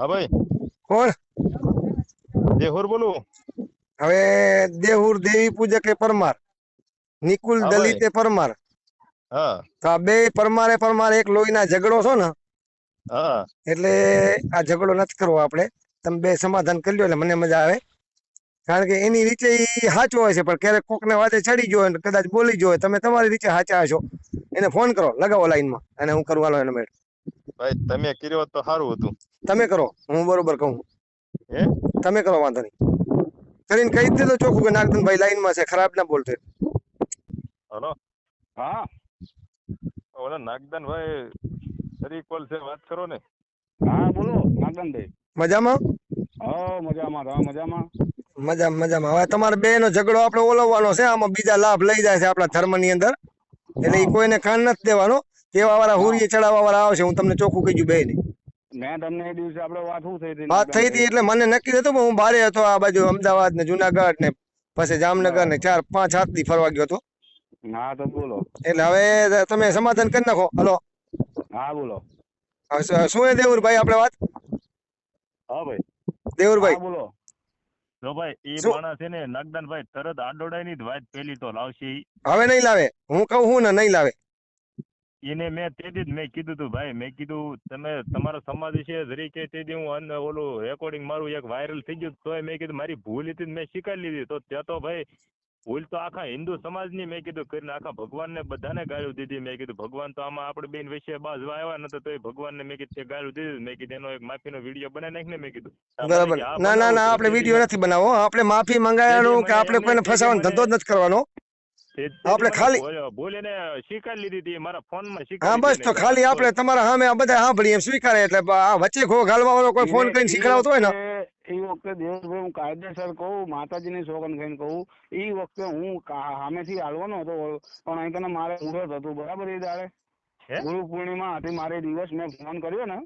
હા ભાઈ. કોણ? દેહુર બોલું. હવે દેહુર દેવી પૂજક એ પરમાર. નિકુલ દલિત એ પરમાર. હા. તો આ બે પરમારે પરમાર એક લોહીના ઝઘડો છો ને હા. એટલે આ ઝઘડો નથી કરવો આપણે. તમે બે સમાધાન કરી લો એટલે મને મજા આવે. કારણ કે એની રીતે સાચો હોય છે પણ ક્યારેક કોકને વાતે ચડી ગયો ને કદાચ બોલી ગયો તમે તમારી રીતે સાચા હશો. એને ફોન કરો લગાવો લાઈનમાં. અને હું કરવા હાલો એનો મેળ. ભાઈ તમે કર્યો તો સારું હતું. તમે કરો હું બરોબર કહું. હે? તમે કરો વાંધો નહીં. કરીને કહી દેજો ચોખ્ખું કે નાગદન ભાઈ લાઈનમાં છે ખરાબ ના બોલતો હલો? હા. ઓલા નાગદન ભાઈ ફરી કોલ છે વાત કરો ને. હા બોલો નાગનભાઈ મજામાં? હા મજામાં તમે મજામાં? મજામાં મજામાં. હવે તમારે બે નો ઝઘડો આપણે ઓલવવાનો છે આમાં બીજા લાભ લઈ જાય છે આપણા ધર્મની અંદર. એટલે એ કોઈને કાન નથી દેવાનો. તેવા વાળા હુરીએ ચડાવવા વાળા આવશે હું તમને ચોખ્ખું કહી બે ને મેં તમને એ દિવસે આપણે વાત શું થઈ હતી? વાત થઈ હતી એટલે મને નક્કી થતું પણ હું બારે હતો આ બાજુ અમદાવાદ ને જુનાગઢ ને પછી જામનગર ને ચાર પાંચ હાથથી ફરવા ગયો હતો. હા તો બોલો. એટલે હવે તમે સમાધાન કરી નાખો. હલો. હા બોલો. શું- હે દેવુરભાઈ આપણે વાત? હા ભાઈ. દેવુરભાઈ. બોલો. જો ભાઈ એ માણસ છે ને નાગદાન તરત આડોડાઈ જ વાત પેલી તો લાવશે હવે નહીં લાવે. હું કહું હું ને નહીં લાવે. એને મેં તેથી જ મેં કીધું તું ભાઈ મેં કીધું તમે તમારો સમાજ વિશે તે દી હું અન- ઓલું રેકોર્ડિંગ મારું એક વાયરલ થઈ ગયું તોય મેં કીધું મારી ભૂલ હતી ને મેં સ્વીકારી લીધી. તો ત્યાં તો ભાઈ ભૂલ તો આખા હિન્દુ સમાજની મેં કીધું કરીને આખા ભગવાનને બધાને ગાળ્યું દીધી. મેં કીધું ભગવાન તો આમાં આપણે બેન વિશે બાજવા આવ્યા નતો તો એ ભગવાનને મેં કીધું તે ગાળ્યું દીધું મેં કીધું એનો એક માફીનો વીડિયો બનાવી નાખને. મેં કીધું બરાબર. ના ના ના આપણે વીડિયો નથી બનાવવો આપણે માફી મંગાવવાનું કે આપણે કોઈને ફસાવાનો ધંધો જ નથી કરવાનો. તે- આપણે ખાલી- ભૂલીને સ્વીકારી લીધી હતી મારા ફોનમાં હા બસ તો ખાલી આપણે તમારા સામે આ બધા સાંભળીએ એમ સ્વીકારે એટલે આ વચ્ચે ખો ઘાલવા વાળો કોઈ ફોન કરીને શીખડાવતો હોય ને? એ વખતે દેવભાઈ હું કાયદેસર કહું માતાજીની સોગંદ ખાઈને કહું એ વખતે હું સામેથી હાલવાનો હતો પણ અહીં કને મારે મુહૂર્ત હતું બરાબર એ દાડે? ગુરુ પૂર્ણિમા હતી મારે દિવસ મેં ફોન કર્યો ને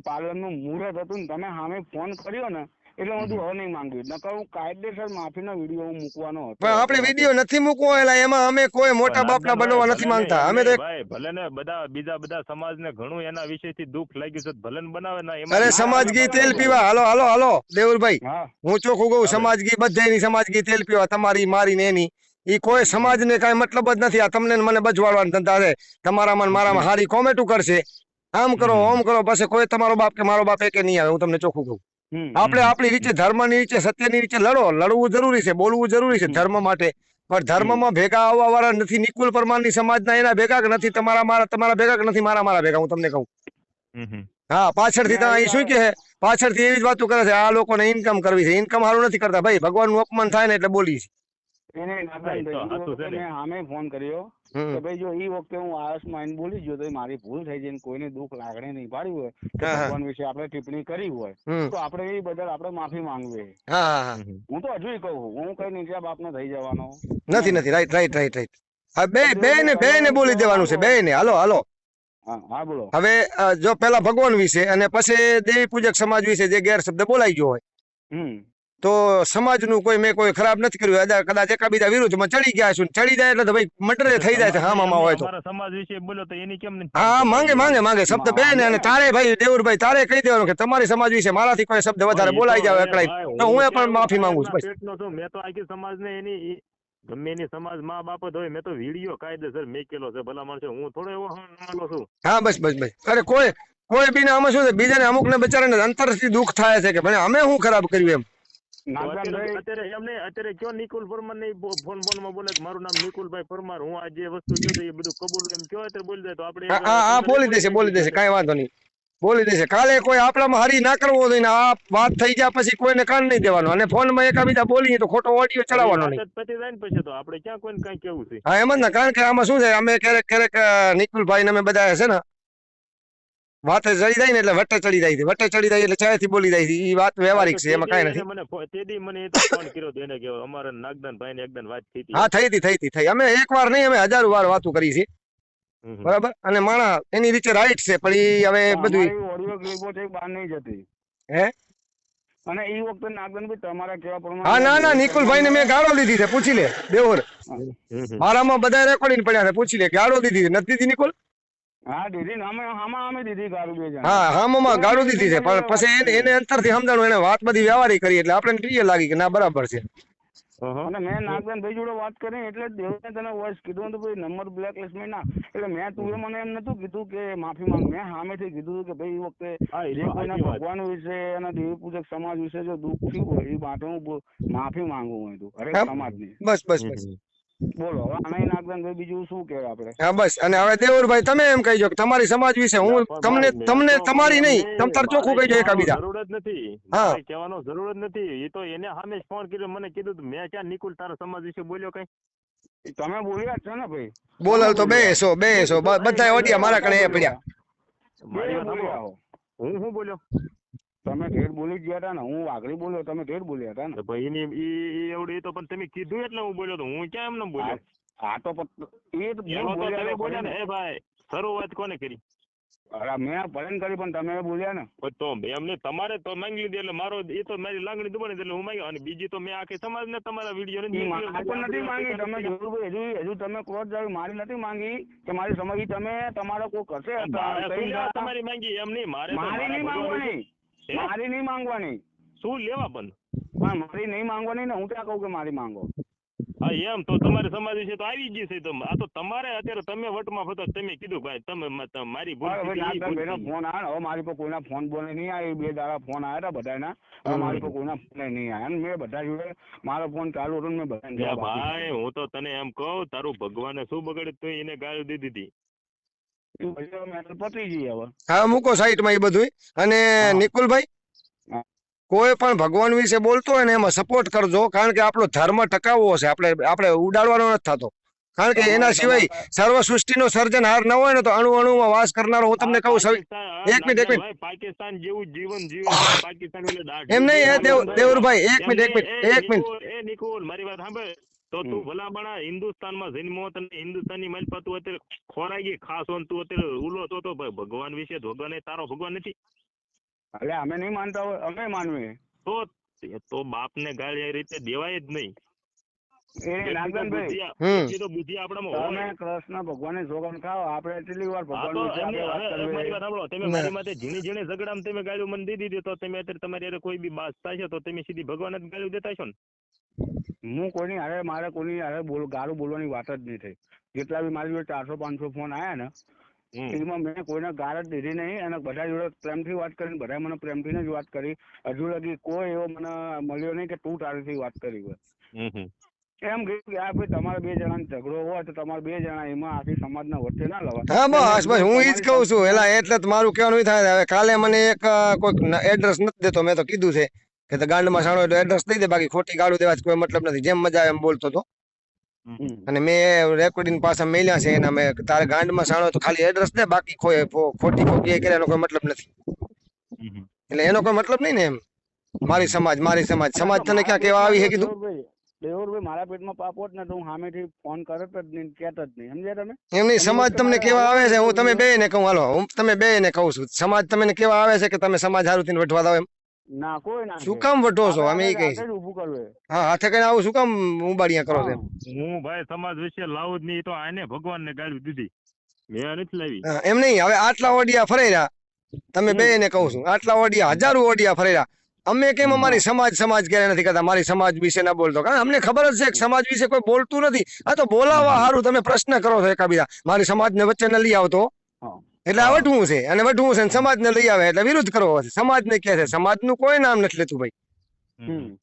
પાર્લરનું મુહૂર્ત હતું ને તમે સામે ફોન કર્યો ને એટલે હું હવે નહીં માંગ્યું નકર હું કાયદેસર માફીનો વીડિયો હું મૂકવાનો હતો. પણ આપણે વીડિયો નથી મૂકવો એટલે એમાં અમે કોઈ મોટા બાપના બનવા નથી માંગતા. અમે તો ભાઈ ભલે ને બધા બીજા બધા સમાજને ઘણું એના વિશેથી દુઃખ લાગ્યું છે ભલે બનાવે ના એમાં અરે સમાજ ઘી તેલ પીવા. હાલો હાલો હાલો દેવરભાઈ હું. ચોખ્ખું કહું સમાજ ઘી બધાની સમાજ ઘી તેલ પીવા તમારી મારી ને એની. ઈ કોઈ સમાજને કાંઈ મતલબ જ નથી. આ તમને મને બજવાડવાનું ધંધા છે તમારામાં ને મારામાં હારી કોમેટું કરશે. આમ કરો. ઓમ કરો પછી કોઈ તમારો બાપ કે મારો બાપ કે નહીં આવે હું તમને ચોખ્ખું કહું. આપણે આપણી રીતે ધર્મની રીતે સત્યની રીતે લડો લડવું જરૂરી છે બોલવું જરૂરી છે ધર્મ માટે. પણ ધર્મમાં ભેગા આવવા વાળા નથી નિકુલ પરમારની સમાજના એના ભેગા કે નથી તમારા મારા તમારા ભેગા કે નથી મારા મારા ભેગા હું તમને કહું. હા પાછળથી તો અહીં શું કે પાછળથી એવી જ વાતો કરે છે આ લોકોને ઇન્કમ કરવી છે. ઇન્કમ સારું નથી કરતા. ભાઈ ભગવાનનું અપમાન થાય ને એટલે બોલી છે એને. મેં સામે ફોન કર્યો કે ભાઈ જો એ વખતે હું આળસમાં આવીને બોલી ગયો તો મારી ભૂલ થઈ જઈને કોઈને દુઃખ લાગણી નહીં પાડી હોય. ભગવાન વિશે આપણે ટિપ્પણી કરી હોય તો આપણે એ બદલ આપણે માફી માંગવી. હા તો હજુ કહું હું કઈ નીચા બાપનો થઈ જવાનો. નથી નથી રાઈટ રાઈટ રાઈટ રાઈટ હા બે બે ને બે ને બોલી દેવાનું છે બે ને હાલો હાલો. હા હા બોલો. હવે જો પેલા ભગવાન વિશે અને પછી દેવી પૂજક સમાજ વિશે જે ગેરશબ્દ બોલાઈ ગયો હોય હમ. તો સમાજનું કોઈ મેં કોઈ ખરાબ નથી કર્યું. કદાચ એકાબીજા વિરુદ્ધમાં ચડી ગયા છું ચડી જાય એટલે ભાઈ મટરે થઈ જાય છે હા મામા હોય તો. સમાજ વિશે બોલો તો એની કેમ હા માંગે માંગે માંગે. શબ્દ બે ને અને તારે ભાઈ દેવુરભાઈ તારે કહી દેવાનું કે તમારી સમાજ વિશે મારાથી કોઈ શબ્દ વધારે બોલાઈ જાવ એકલાઈ તો હું એ પણ માફી માંગુ છું મેં તો આખી સમાજને એની ગમે એની સમાજ મા બાપ જ હોય. મેં તો વીડિયો કાયદેસર મેકેલો છે ભલા માણસે. હું થોડો એવો માનો છું. હા બસ બસ બસ. અરે કોઈ કોઈ બીને આમાં શું છે? બીજાને અમુક ને બચારાને અંતરથી દુઃખ થાય છે કે ભાઈ અમે શું ખરાબ કર્યું એમ. અત્યારે એમને અત્યારે કયો નિકુલ પરમાર ને ફોન ફોનમાં બોલે મારું નામ નિકુલભાઈ પરમાર. હું આ જે વસ્તુ કીધું એ બધું કબૂલ એમ કયો અત્યારે બોલી દે. તો આપણે હા બોલી દેશે બોલી દેશે કાંઈ વાંધો નહીં. બોલી દેશે. કાલે કોઈ આપણામાં હરી ના કરવો જોઈએ આ વાત થઈ ગયા પછી કોઈને કાન નહીં દેવાનો. અને ફોનમાં એકાબીજા બોલીએ તો ખોટો ઓડિયો ચડાવવાનો નહીં. પતી જાય ને પછી તો. આપણે ક્યાં કોઈને કઈ કેવું છે? હા એમ જ ને. કારણ કે આમાં શું છે? અમે ક્યારેક ક્યારેક નિકુલભાઈ ને અમે બધા છે ને વાતે ચડી જાય ને એટલે વટે ચડી જાય છે. વટે ચડી જાય એટલે ચાયથી બોલી જાય ઈ એ વાત વ્યવહારિક છે. એમાં કઈ નથી. મને ફો- મને એ તો ફોન કર્યો એને કે અમારે નાગદાન ભાઈ ને એકદમ વાત થઈ હતી હા થઈ હતી થઈ હતી થઈ. અમે એક વાર નહીં અમે હજારો વાર વાતો કરી છે. બરાબર? અને માણા એની રીતે રાઈટ છે પણ ઈ હવે બધું ઓડિયો ક્લિપો છે એ બહાર નહીં જતી. હે? અને એ વખતે નાગનભાઈ તમારા કેવા પ્રમાણે હા ના ના નિકુલભાઈ ને મેં ગાળો દીધી છે પૂછી લે દેવર. મારામાં બધા રેકોર્ડિંગ પડ્યા છે પૂછી લે ગાળો દીધી નથી દીધી નિકુલ? હા દીધી ગાળું છે પણ પછી એને સમજાણું એને વાત બધી વ્યવહારિક કરી એટલે આપણે ક્લિયર લાગી કે ના બરાબર છે. અને મેં નાગદાનભાઈ જોડે વાત કરી એટલે દેવને તને વોઇસ કીધું હતું ભાઈ નંબર બ્લેક લિસ્ટમાં ના. એટલે મેં તું એ મને એમ નતું કીધું કે માફી માંગ. મેં સામેથી કીધું હતું કે ભાઈ એ વખતે જે કોઈના ભગવાન વિશે અને દેવી પૂજક સમાજ વિશે જો દુઃખ થયું હોય એ માટે હું માફી માંગુ હું હા. સમાજની. બસ બસ બસ. બોલો હવે આનાય નાગદાનભાઈ બીજું શું કહેવાય આપણે? હા બસ. અને હવે દેવરભાઈ તમે એમ કહીજો કે તમારી સમાજ વિશે હું તમને તમને તમારી નહીં તમ તાર ચોખ્ખું કહીજો એકાબીજા. જરૂર જ નથી. હા. કહેવાનો જરૂર જ નથી. એ તો એને સામે જ ફોન કર્યો મને કીધું મેં ક્યાં નિકુલ તારા સમાજ વિશે બોલ્યો કઈ? તમે બોલ્યા છો ને ભાઈ. બોલાલ તો બેસો બેસો. બ- બધા ઓડિયા મારા કણે એ પડ્યા મારી વાત. હું શું બોલ્યો? તમે ઠેઠ બોલી ગયા હતા ને હું વાઘરી બોલ્યો તમે ઠેઠ બોલ્યા હતા ને. ભાઈ ની ઈ એવડું તો પણ તમે કીધું એટલે હું બોલ્યો તો હું ક્યાં ન બોલ્યો? આ તો એ તમે બોલ્યા ને એ ભાઈ શરૂઆત કોને કરી? અરે મેં ભલે કરી પણ તમે બોલ્યા ને. તો એમને તમારે તો માંગી લીધી એટલે મારો એ તો મારી લાગણી દુબળી એટલે હું માંગ્યો. અને બીજી તો મેં આખી સમાજને તમારા વીડિયો નથી માંગી. તમે જરૂર હજુ હજુ તમે ક્રોધ જાવી મારી નથી માંગી કે મારી સમજી તમે તમારો કોઈ કરશે તમારી માંગી એમ નહીં મારે મારી નહીં માંગવાની? મારી નહીં માંગવાની. શું લેવા પણ હા મારી નહીં માંગવાની ને હું ત્યાં કહું કે મારી માંગો? હા એમ તો તમારી સમાજ વિશે તો આવી ગઈ છે તો આ તો તમારે અત્યારે તમે વટમાં ફતો તમે કીધું ભાઈ તમે મારી ભૂલ. ફોન આવે હવે મારી પર કોઈના ફોન બોલે નહીં આવી બે દાડા ફોન આવ્યા હતા બધાના હવે મારી પર કોઈના ફોન નહીં આવ્યા મેં બધા જોડે મારો ફોન ચાલુ હતો મેં આપ્યો. ભાઈ હું તો તને એમ કહું તારું ભગવાને શું બગડે તું એને ગાળી દીધી હતી હા મૂકો સાઈડમાં એ બધું અને નિકુલભાઈ કોઈ પણ ભગવાન વિશે બોલતો હોય ને એમાં સપોર્ટ કરજો કારણ કે આપણો ધર્મ ટકાવવો છે. આપણે આપણે ઉડાડવાનો નથી થતો. કારણ કે એના સિવાય સર્વ સૃષ્ટિનો સર્જનહાર ન હોય ને તો અણુ અણુમાં વાસ કરનારો હું તમને કહું સવિ- એક મિનિટ, એક મિનિટ. પાકિસ્તાન જેવું જીવન જીવન પાકિસ્તાન એમ નહીં દેવ દેવરભાઈ એક મિનિટ એક મિનિટ એક મિનિટ. એ નિકોલ, મારી વાત સાંભળ. તો તું ભલામણા હિન્દુસ્તાનમાં જન્મો તને હિન્દુસ્તાનની માલપા તું અત્યારે ખોરાઈ ખાસ હોય તું અત્યારે ઉલો તો તો ભગવાન વિશે ભગવાન તારો ભગવાન નથી. એટલે અમે નહીં માનતા હોય અમે માનવી તો તો બાપને ગાળી એ રીતે દેવાય જ નહીં. તમારી કોઈ બી બાસ થાય છે તો તમે સીધી ભગવાન જ ગાળ્યું દેતા છો ને? હું કોઈની હારે મારે કોઈની હારે બોલ ગાળું બોલવાની વાત જ નહીં થઈ. જેટલા બી મારી જોડે ચારસો પાંચસો ફોન આયા ને એમાં મેં કોઈને ગાળ જ દીધી નહીં અને બધા જોડે પ્રેમથી વાત કરી બધા મને પ્રેમથી જ વાત કરી. હજુ લગી કોઈ એવો મને મળ્યો નહીં કે તું તારીથી વાત કરી હોય. એમ કહ્યું કે આ ભાઈ તમારે બે જણા ઝઘડો હોય તો તમારે બે જણા એમાં આખી સમાજના વચ્ચે ના લવાય. હા બસ બસ હું ઈ જ કહું છું. એલા એટલે મારું કહેવાનું થાય. હવે કાલે મને એક કોઈક એડ્રેસ નથી દેતો મેં તો કીધું છે. કે તો ગાંડમાં સાણો એટલે એડ્રેસ દઈ દે બાકી ખોટી ગાળું દેવા કોઈ મતલબ નથી. જેમ મજા આવે એમ બોલતો હતો અને મેં રેકોર્ડિંગ પાછા મેલ્યા છે એના મેં તારે ગાંડમાં સાણો તો ખાલી એડ્રેસ દે બાકી ખોટી ખોટી કરે એનો કોઈ મતલબ નથી. એટલે એનો કોઈ મતલબ નહીં ને એમ. મારી સમાજ મારી સમાજ. સમાજ તને ક્યાં કેવા આવી છે કીધું? દેવરભાઈ મારા પેટમાં પાપ હોત ને તો હું સામેથી ફોન કરત જ નહીં જ નહીં. સમજ્યા તમે? એમ સમાજ તમને કેવા આવે છે. હું તમે બે ને કહું હાલો હું તમે બે ને કહું છું. સમાજ તમને કેવા આવે છે કે તમે સમાજ હારું થઈને વટવા દો એમ. ના કોઈ ના શું કામ વટો છો? અમે એ કહીએ આપણે જ ઊભું કરવું છે. હા હાથે કઈ આવું શું કામ ઉબાડિયા કરો છો હું ભાઈ સમાજ વિશે લાવું જ નહીં તો આને ભગવાન ને ગાળ્યું દીધી. મેં નથી લાવી. એમ નહીં હવે આટલા ઓડિયા ફરેરા. તમે બે ને કહું છું આટલા ઓડિયા હજારો ઓડિયા ફરેરા. અમે કેમ અમારી સમાજ સમાજ ક્યારે નથી કરતા? મારી સમાજ વિશે ના બોલતો. કારણ અમને ખબર જ છે કે સમાજ વિશે કોઈ બોલતું નથી. આ તો બોલાવા સારું તમે પ્રશ્ન કરો છો એકાબીજા. મારી સમાજ ને વચ્ચે ન લઈ આવતો. હા. એટલે આ વટવું છે. અને વઠવું છે ને સમાજને લઈ આવે એટલે વિરુદ્ધ કરવો છે. સમાજને કે છે સમાજનું કોઈ નામ નથી લેતું ભાઈ.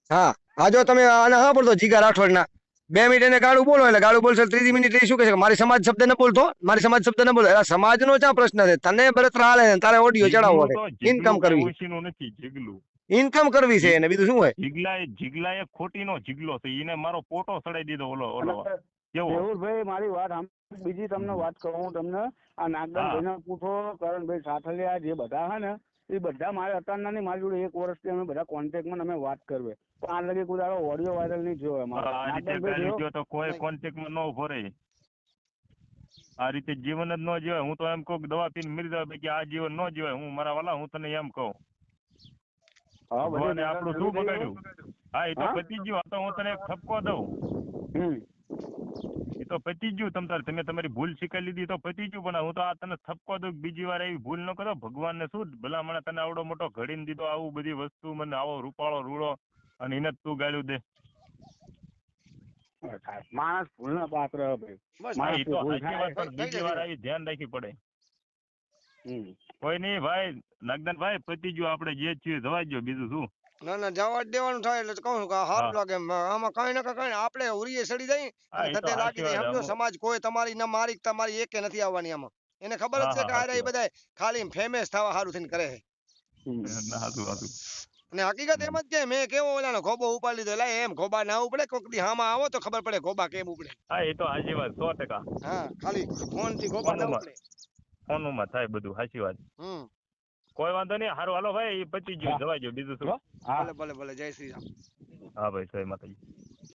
હા. આ જો તમે આને હા પડતો જીગા રાઠોડના. બે મિનિટ એને ગાળું બોલો એટલે ગાળું બોલશે ત્રીજી મિનિટ એ શું કહે છે કે મારી સમાજ શબ્દ ન બોલતો મારી સમાજ શબ્દ ન બોલો એટલે સમાજનો ક્યાં પ્રશ્ન છે. તને બળતરા હાલે ને તારે ઓડિયો ચડાવવો છે. ઇન્કમ કરવી. ઇન્કમ કરવી છે એને. બીજું શું હોય? જીગલા જીગલા એ ખોટીનો જીગલો છે. એને મારો પોટો સડાઈ દીધો ઓલો ઓલો દેવુરભાઈ મારી વાત બીજી તમને વાત કહું હું તમને. આ નાગદાનભાઈને પૂછો કરણભાઈ સાથલિયા જે બધા હે ને એ બધા મારે અત્યારના નહીં મારી જોડે એક વર્ષથી અમે બધા કોન્ટેક્ટમાં અમે વાત કરવે. પણ આ લગે કોઈ દાડો ઓડિયો વાયરલ નહીં જોયો અમારો. તો કોઈ કોન્ટેક્ટમાં ન ઊભો રહે. આ રીતે જીવન જ ન જીવાય. હું તો એમ કહું દવા પીને મરી જાવ કે આ જીવન ન જીવાય. હું મારા વાલા હું તને એમ કહું. આપણું શું બગાડ્યું? હા એ તો? પતી ગયું તો હું તને એક ઠપકો દઉં. હમ. એ તો પતી ગયું તમ તાર. તમે તમારી ભૂલ સ્વીકારી લીધી તો પતી ગયું પણ હું તો આ તને થપકો દઉં બીજી વાર આવી ભૂલ ન કરો. ભગવાનને શું ભલા મને તને આવડો મોટો ઘડીને દીધો આવું બધી વસ્તુ મને આવો રૂપાળો રૂડો અને એને જ તું ગાળ્યું દે. માણસ ભૂલના પાત્ર ભાઈ. બીજી વાર આવી ધ્યાન રાખવી પડે. કોઈ નહીં ભાઈ નાગદાનભાઈ પતી ગયું આપણે જે છીએ જવા દો બીજું શું? ના ના જવા જ દેવાનું થાય એટલે કહું કે સારું લાગે. આમાં કઈ ના કઈ આપણે ઉરીએ સડી જાય હા, અને ઈ તો ધતે લાગી જાય. સમજો સમાજ કોઈ તમારી ના મારી તમારી એકે નથી આવવાની આમાં. એને ખબર જ છે કે આ બધા ખાલી ફેમસ થવા સારું થઈને કરે છે. અને હકીકત એમ જ કે મેં કેવો ઓલાનો ખોબો ઉપાડી લીધો એટલે એમ ખોબા ના ઉપડે કોક દી હામાં આવો તો ખબર પડે ખોબા કેમ ઉપડે. હા એ તો હાજી વાત સો ટકા. હા ખાલી ફોનથી ખોબા ના ઉપડે. ફોનમાં થાય બધું સાચી વાત. હમ. કોઈ વાંધો નહીં હારું હાલો ભાઈ પચી ગયું હા. જવા દો બીજું શું? હા. ભલે ભલે ભલે જય શ્રી રામ. હા ભાઈ જય માતાજી.